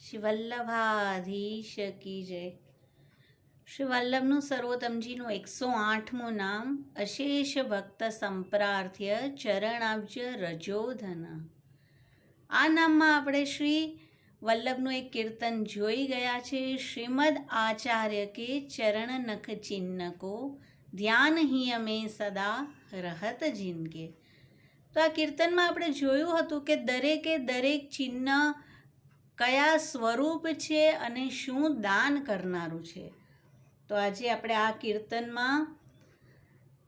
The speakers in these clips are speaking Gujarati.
શ્રી વલ્લભાધીશ કી જય. શ્રી વલ્લભનું સર્વોત્તમજીનું એકસો આઠમું નામ અશેષ ભક્ત સંપ્રાર્થ્ય ચરણાબ્જ રજોધન. આ નામમાં આપણે શ્રી વલ્લભનું એક કીર્તન જોઈ ગયા છે. શ્રીમદ આચાર્ય કે ચરણ નખ ચિહ્ન કો ધ્યાન હિ અમે સદા રહત જિનકે તો આ કીર્તનમાં આપણે જોયું હતું કે દરેકે દરેક ચિહ્ન કયા સ્વરૂપ છે અને શું દાન કરનારું છે? તો આજે આપણે આ કીર્તનમાં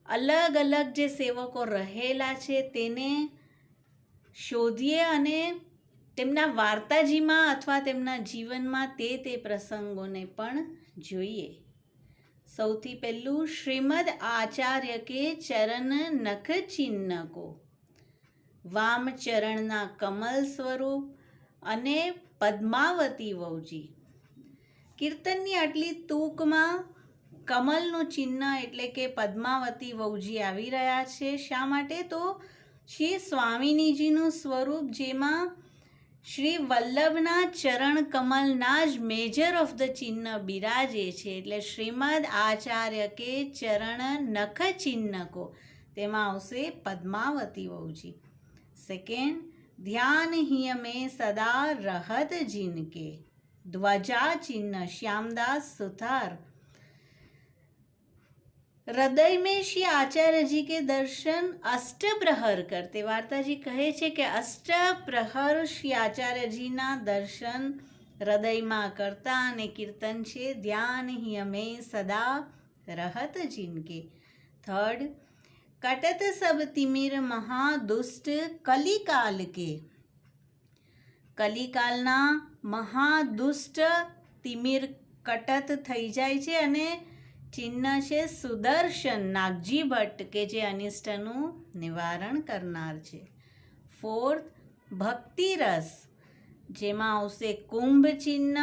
અલગ અલગ જે સેવકો રહેલા છે તેને શોધીએ અને તેમના વાર્તાજીમાં અથવા તેમના જીવનમાં તે તે પ્રસંગોને પણ જોઈએ. સૌથી પહેલું શ્રીમદ આચાર્ય કે ચરણ નખ ચિહ્નકો વામ ચરણના કમલ સ્વરૂપ અને પદ્માવતી વહુજી. કીર્તનની આટલી તૂકમાં કમલનું ચિહ્ન એટલે કે પદ્માવતી વહુજી આવી રહ્યા છે. શા માટે? તો શ્રી સ્વામિનીજીનું સ્વરૂપ જેમાં શ્રી વલ્લભના ચરણ કમલના જ મેજર ઓફ ધ ચિહ્ન બિરાજે છે. એટલે શ્રીમદ આચાર્ય કે ચરણ નખ ચિહ્નકો તેમાં આવશે પદ્માવતી વહુજી. સેકન્ડ ધ્યાન હિય મેં સદા રહત જિનકે ધ્વજા ચિહ્ન શ્યામદાસ સુથાર हृदय में श्री आचार्य जी के दर्शन अष्ट प्रहर करते वार्ताजी કહે છે કે અષ્ટ પ્રહર શ્રી આચાર્યજીના દર્શન હૃદયમાં કરતા અને કીર્તન છે ધ્યાન હિ અમે સદા રહત જિનકે થર્ડ કટત सब તિમિર મહાદુષ્ટ કલિકાલ કે કલિકાલના મહાદુષ્ટ તિમિર કટત થઈ જાય છે અને ચિહ્ન છે સુદર્શન નાગજી ભટ્ટ કે જે અનિષ્ટનું નિવારણ કરનાર છે ફોર્થ ભક્તિ રસ જેમાં આવશે કુંભ ચિહ્ન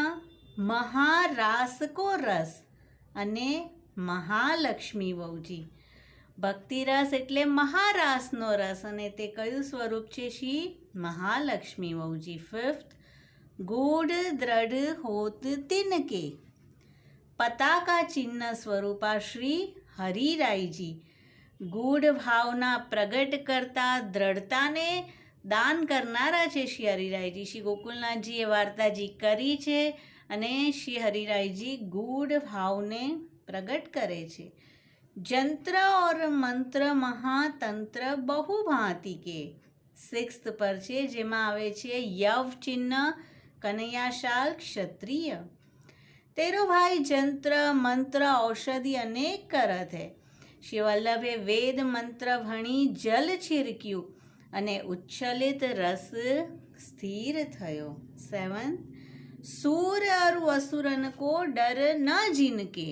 મહારાસકો રસ અને મહાલક્ષ્મી વહુજી ભક્તિ રસ એટલે મહારાસનો રસ અને તે કયું સ્વરૂપ છે શ્રી મહાલક્ષ્મી વહુજી ફિફ્થ ગૂઢ, દ્રઢ, હોત, તિનકે. પતાકા ચિહ્ન સ્વરૂપા શ્રી હરિરાયજી. ગૂઢ ભાવના પ્રગટ કરતા દ્રઢતાને દાન કરનારા છે શ્રી હરિરાયજી. શ્રી ગોકુલનાથજીએ વાર્તાજી કરી છે અને શ્રી હરિરાયજી ગૂઢ ભાવને પ્રગટ કરે છે. જંત્ર ઓર મંત્ર મહાતંત્ર બહુ ભાંતિ કે સિક્સ્થ પર છે જેમાં આવે છે યવ ચિહ્ન કનૈયાશાલ ક્ષત્રિય તેરો ભાઈ જંત્ર મંત્ર ઔષધિ અનેક કરત હે શિવલ્લભે વેદ મંત્ર ભણી જલ છિરક્યું અને ઉચ્છલિત રસ સ્થિર થયો સેવન સૂર અરુ અસુરન કો ડર ન જીનકે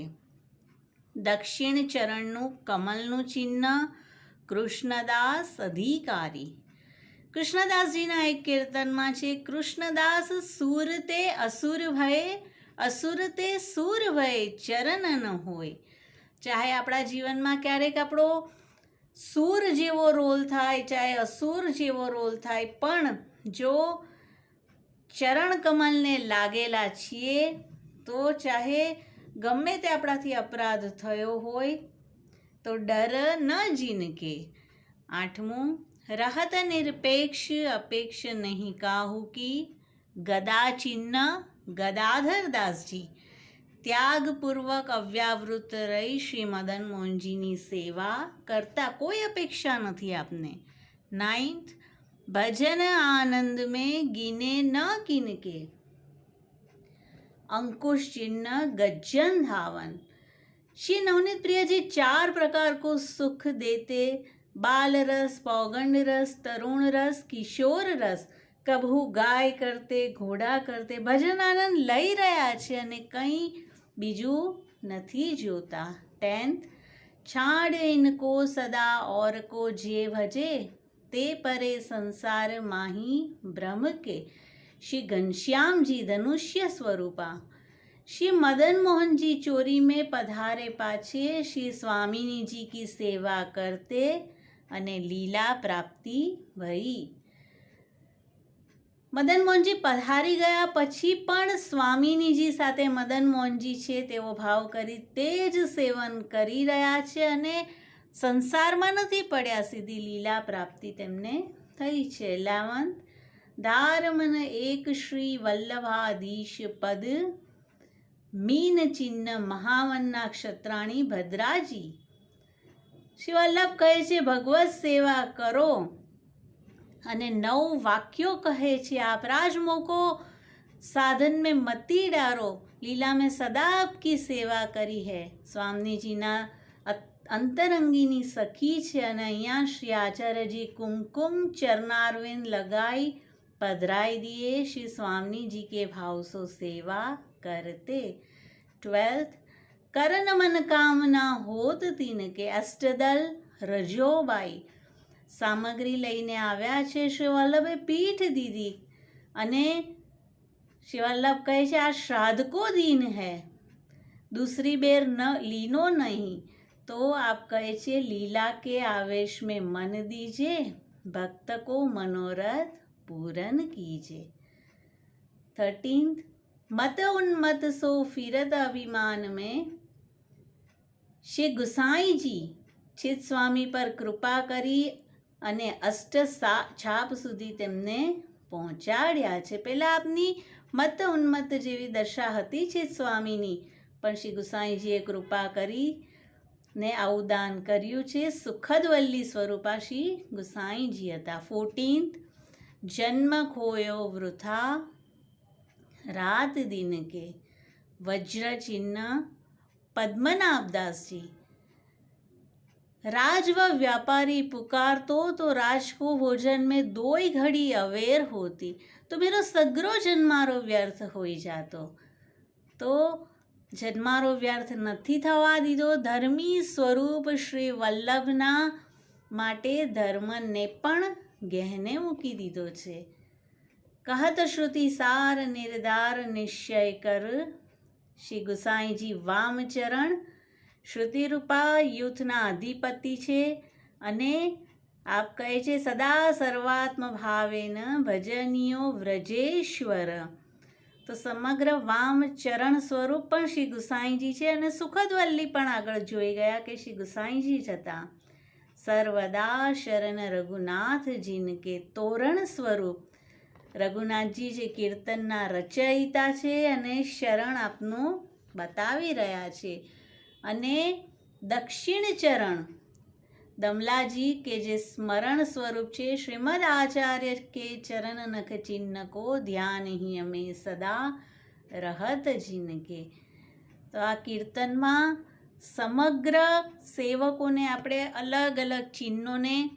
દક્ષિણ ચરણનું કમલનું ચિહ્ન કૃષ્ણદાસ અધિકારી. કૃષ્ણદાસજીના એક કીર્તનમાં છે, કૃષ્ણદાસ સુર તે અસુર ભય, અસુર તે સૂર ભય ચરણ ન હોય. ચાહે આપણા જીવનમાં ક્યારેક આપણો સૂર જેવો રોલ થાય, ચાહે અસુર જેવો રોલ થાય, પણ જો ચરણ કમલને લાગેલા છીએ, તો ચાહે ગમે તે આપણાથી અપરાધ થયો હોય, તો ડર ન જીનકે. આઠમું, રહત નિરપેક્ષ અપેક્ષ નહીં કાહુ કી ગદા ચિહ્ન ગદાધર દાસજી. ત્યાગપૂર્વક અવ્યાવૃત રહી શ્રી મદન મોહનજીની સેવા કરતા કોઈ અપેક્ષા નથી આપને. નાઇન્થ, ભજન આનંદ મેં ગીને ન કિનકે. अंकुश चिन्ह गज्जन धावन श्री नवनीत प्रिय जी चार प्रकार को सुख देते बाल रस पौगंड रस तरुण रस કિશોર રસ કભુ ગાય કરતે ઘોડા કરતે ભજન આનંદ લઈ રહ્યા છે અને કંઈ બીજું નથી જોતા ટેન્થ છાડ ઇનકો સદા ઓર કો જે ભજે તે પરે સંસાર માહી બ્રહ્મ કે શ્રી ઘનશ્યામજી ધનુષ્ય સ્વરૂપા શ્રી મદન મોહનજી ચોરી મેં પધારે પાછે શ્રી સ્વામિનીજી કી સેવા કરતે અને લીલા પ્રાપ્તિ ભઈ મદન મોહનજી પધારી ગયા પછી પણ સ્વામિનીજી સાથે મદન મોહનજી છે તેવો ભાવ કરી તે જ સેવન કરી રહ્યા છે અને સંસારમાં નથી પડ્યા સીધી લીલા પ્રાપ્તિ તેમને થઈ છે લાવંત દારમન એક શ્રી વલ્લભાધીશ પદ મીન ચિહ્ન મહાવન્નાક્ષત્રાણી ભદ્રાજી શ્રી વલ્લભ કહે છે, ભગવત સેવા કરો. અને નવ વાક્યો કહે છે આપરાજ મોકો, સાધન મેં મતી ડારો, લીલા મેં સદા આપકી સેવા કરી હે. સ્વામીજીના અંતરંગીની સખી છે અને અહીંયા શ્રી આચાર્યજી કુમકુમ ચરનારવિંદ લગાઈ पधराई दिए श्री स्वामी जी के भाव सो सेवा करते ट्वेल्थ करण मन કામના હોત તીન કે અષ્ટદલ રજોબાઈ સામગ્રી લઈને આવ્યા છે શ્રી વલ્લભે પીઠ દીધી અને શ્રી વલ્લભ કહે છે આ શ્રાદ્ધકો દિન હે દૂસરી બેર ન લીનો નહીં તો આપ કહે છે લીલા કે આવેશ મેં મન દીજે ભક્ત કો મનોરથ पूरन कीजिए थर्टींथ मत उन्मत सो फिरत अभिमान में શ્રી ગુસાઈજી ચિત સ્વામી પર કૃપા કરી અને અષ્ટ છાપ સુધી તેમને પહોંચાડ્યા છે પહેલાં આપની મત ઉન્મત જેવી દશા હતી ચિત સ્વામીની પણ શ્રી ગુસાઈજીએ કૃપા કરી ને આવું દાન કર્યું છે સુખદ વલ્લી સ્વરૂપા શ્રી ગુસાઈજી હતા ફોર્ટીન્થ જન્મ ખોયો વૃથા રાત દિન કે વજ્ર ચિહ્ન पद्मनाभदास जी राज व व्यापारी पुकारतो तो राज को भोजन में दो ही घड़ी अवेर होती तो मेरा सगरो जन्मारो व्यर्थ હોઈ જાતો તો જન્મારો વ્યર્થ નથી થવા દીધો ધર્મી સ્વરૂપ શ્રી વલ્લભના માટે ધર્મને પણ ગહેને મૂકી દીધો છે. કહત શ્રુતિ સાર નિર્ધાર નિશ્ચય કર. શ્રી ગુસાઈજી વામચરણ. શ્રુતિરૂપા યુથના અધિપતિ છે અને આપ કહે છે, સદા સર્વાત્મ ભાવેન ભજનીયો વ્રજેશ્વર. તો સમગ્ર વામચરણ સ્વરૂપ પણ શ્રી ગુસાઈજી છે અને સુખદ વલ્લી પણ આગળ જોઈ ગયા કે શ્રી ગુસાઈજી જ હતા. સર્વદા શરણ રઘુનાથજીન કે તોરણ સ્વરૂપ. રઘુનાથજી જે કીર્તનના રચયિતા છે અને શરણ આપનું બતાવી રહ્યા છે. અને દક્ષિણ ચરણ, દમલાજી કે જે સ્મરણ સ્વરૂપ છે, શ્રીમદ આચાર્ય કે ચરણ નખ ચિહ્ન કો ધ્યાન હી અમે સદા રહત જિનકે. તો આ કીર્તનમાં સમગ્ર સેવકોને આપણે અલગ અલગ ચિહ્નોને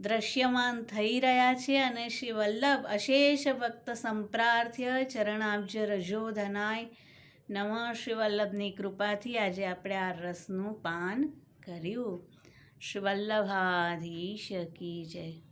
દ્રશ્યમાન થઈ રહ્યા છે અને શ્રી વલ્લભ અશેષ ભક્ત સંપ્રાર્થ્ય ચરણાબ્જ રજો ધનાય. નમ. શ્રી વલ્લભની કૃપાથી આજે આપણે આ રસનું પાન કર્યું. શ્રી વલ્લભાધીશ કી જય.